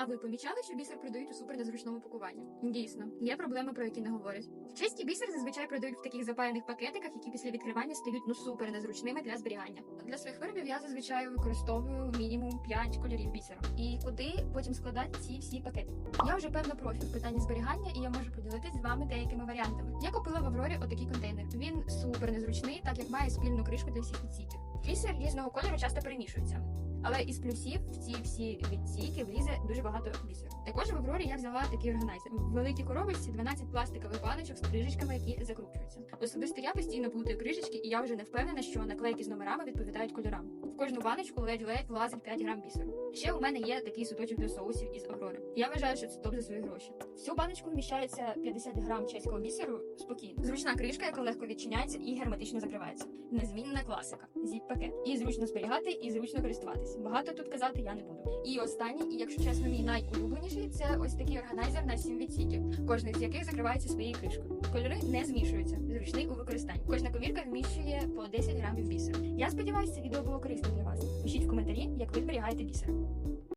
А ви помічали, що бісер продають у супернезручному пакуванні? Дійсно, є проблеми, про які не говорять. Чисті бісер зазвичай продають в таких запаяних пакетиках, які після відкривання стають ну супер незручними для зберігання. Для своїх виробів я зазвичай використовую мінімум 5 кольорів бісера. І куди потім складати ці всі пакети? Я вже певно профі в питанні зберігання, і я можу поділитись з вами деякими варіантами. Я купила в Аврорі отакий контейнер. Він супер незручний, так як має спільну кришку для всіх відсіків. Бісер різного кольору часто перемішується. Але із плюсів в ці всі відсіки влізе дуже багато бісеру. Також в Аврорі я взяла такий органайзер. В великій коробочці 12 пластикових баночок з кришечками, які закручуються. Особисто я постійно плутаю кришечки, і я вже не впевнена, що наклейки з номерами відповідають кольорам. В кожну баночку ледь-ледь влазить 5 грам бісеру. Ще у мене є такий суточок для соусів із Аврори. Я вважаю, що це топ за свої гроші. В цю баночку вміщається 50 грам чеського бісеру спокійно. Зручна кришка, яка легко відчиняється і герметично закривається. Незмінна класика. Зіп-пакет. І зручно зберігати, і зручно користуватись. Багато тут казати я не буду. І останній, і якщо чесно, мій найулюбленіший це ось такий органайзер на 7 відсіків, кожний з яких закривається своєю кришкою. Кольори не змішуються, зручний у використанні. Кожна комірка вміщує по 10 грамів бісеру. Я сподіваюся, це відео було корисним для вас. Пишіть в коментарі, як ви зберігаєте бісер.